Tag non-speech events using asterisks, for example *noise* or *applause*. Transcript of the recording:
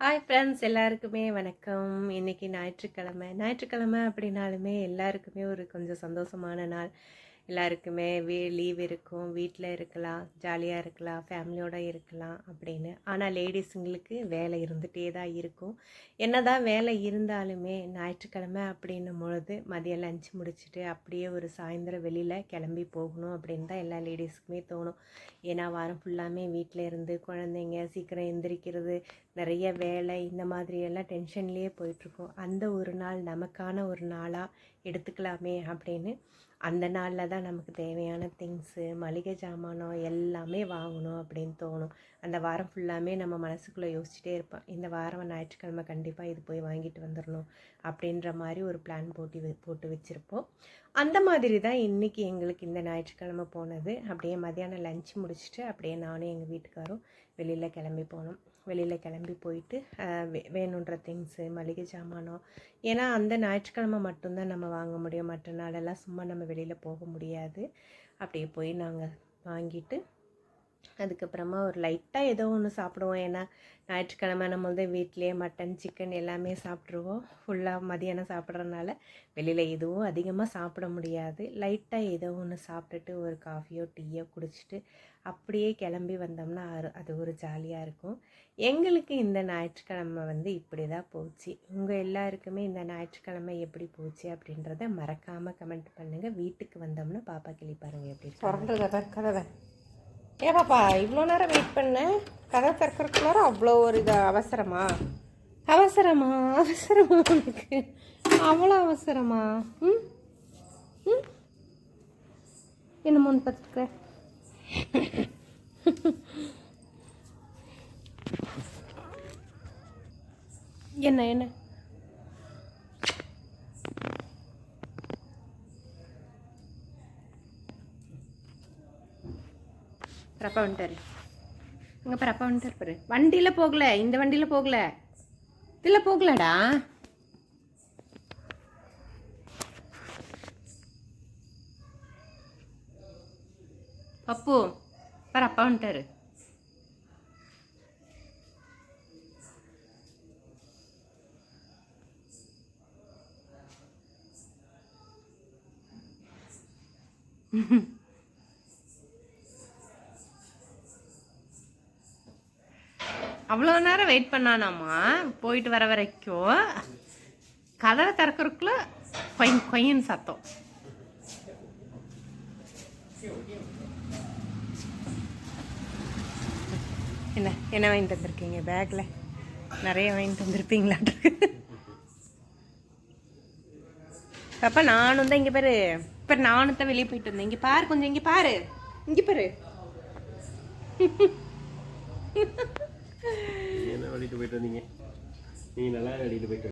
Hi friends எல்லாருக்குமே வணக்கம். இன்னைக்கு ஞாயிற்றுக்கிழமை. ஞாயிற்றுக்கிழமை அப்படின்னாலுமே எல்லாருக்குமே ஒரு கொஞ்சம் சந்தோஷமான நாள். எல்லாருக்குமே வீ லீவ் இருக்கும் வீட்டில் இருக்கலாம் ஜாலியாக இருக்கலாம் ஃபேமிலியோடு இருக்கலாம் அப்படின்னு. ஆனால் லேடிஸுங்களுக்கு வேலை இருந்துகிட்டே தான் இருக்கும். என்ன தான் வேலை இருந்தாலுமே ஞாயிற்றுக்கிழமை அப்படின்னும் பொழுது மதியம் லஞ்ச் முடிச்சுட்டு அப்படியே ஒரு சாயந்தரம் வெளியில் கிளம்பி போகணும் அப்படின்னு தான் எல்லா லேடிஸுக்குமே தோணும். ஏன்னா வாரம் ஃபுல்லாமே வீட்டில் இருந்து குழந்தைங்க சீக்கிரம் எந்திரிக்கிறது நிறைய வேலை இந்த மாதிரியெல்லாம் டென்ஷன்லேயே போயிட்டுருக்கோம். அந்த ஒரு நாள் நமக்கான ஒரு நாளாக எடுத்துக்கலாமே அப்படின்னு அந்த நாளில் தான் நமக்கு தேவையான திங்ஸு மளிகை ஜாமானம் எல்லாமே வாங்கணும் அப்படின்னு தோணும். அந்த வாரம் ஃபுல்லாமே நம்ம மனசுக்குள்ளே யோசிச்சுட்டே இருப்போம். இந்த வாரம் ஞாயிற்றுக்கிழமை கண்டிப்பாக இது போய் வாங்கிட்டு வந்துடணும் அப்படின்ற மாதிரி ஒரு பிளான் போட்டு போட்டு வச்சுருப்போம். அந்த மாதிரி தான் இன்றைக்கி எங்களுக்கு இந்த ஞாயிற்றுக்கிழமை போனது. அப்படியே மதியானம் லஞ்ச் முடிச்சுட்டு அப்படியே நானும் எங்கள் வீட்டுக்காரும் வெளியில் கிளம்பி போனோம். வெளியில் கிளம்பி போயிட்டு வே வேணுன்ற திங்ஸு மளிகை சாமானோ ஏன்னா அந்த ஞாயிற்றுக்கிழமை மட்டும்தான் நம்ம வாங்க முடியும். மற்ற நாளெல்லாம் சும்மா நம்ம வெளியில் போக முடியாது. அப்படியே போய் நாங்கள் வாங்கிட்டு அதுக்கப்புறமா ஒரு லைட்டாக ஏதோ ஒன்று சாப்பிடுவோம். ஏன்னா ஞாயிற்றுக்கிழமை நம்ம வந்து வீட்டிலேயே மட்டன் சிக்கன் எல்லாமே சாப்பிட்ருவோம் ஃபுல்லாக மதியானம் சாப்பிட்றதுனால வெளியில் எதுவும் அதிகமாக சாப்பிட முடியாது. லைட்டாக ஏதோ ஒன்று சாப்பிட்டுட்டு ஒரு காஃபியோ டீயோ குடிச்சிட்டு அப்படியே கிளம்பி வந்தோம்னா அது- அது ஒரு ஜாலியாக இருக்கும். எங்களுக்கு இந்த ஞாயிற்றுக்கிழமை வந்து இப்படி தான் போச்சு. உங்கள் எல்லாருக்குமே இந்த ஞாயிற்றுக்கிழமை எப்படி போச்சு அப்படின்றத மறக்காமல் கமெண்ட் பண்ணுங்கள் வீட்டுக்கு வந்தோம்னா பாப்பா கிளி பாருங்கள் எப்படி இருக்கு. திறந்துருக்க கதவை ஏ பாப்பா இவ்வளோ நேரம் வெயிட் பண்ணேன் கதை திறக்கிறதுக்குள்ளார அவ்வளோ ஒரு இது அவசரமா? அவசரமா? அவசரமா உனக்கு? அவ்வளோ அவசரமா? ம்? ம்? என்னமோன்னு பார்த்துக்க என்ன என்ன? பிரப்பா வந்துட்டாரு. இங்கே பிரப்பா வந்துட்டார் பாரு. வண்டியில் போகல. இந்த வண்டியில் போகல. இதில் போகலடா. பப்பு பாரு அப்பா வந்துட்டாரு. *laughs* அவ்வளோ நேரம் வெயிட் பண்ணானாமா? போயிட்டு வர வரைக்கும் கதவை திறக்கிறதுக்குள்ள கொய் கொயின் சத்தம். என்ன என்ன வாங்கிட்டு வந்திருக்கீங்க பேக்கில் நிறைய வாங்கிட்டு வந்திருப்பீங்களாட்டு பாப்பா நானும் தான் இங்கே பாரு. இப்போ நானும் தான் வெளியே போயிட்டு வந்தேன். இங்கே பாரு கொஞ்சம் இங்கே பாரு. இங்கே பாரு. கட்டிட்டு போயிட்டு வந்தீங்க. நீ நல்லா கட்டிட்டு போயிட்டு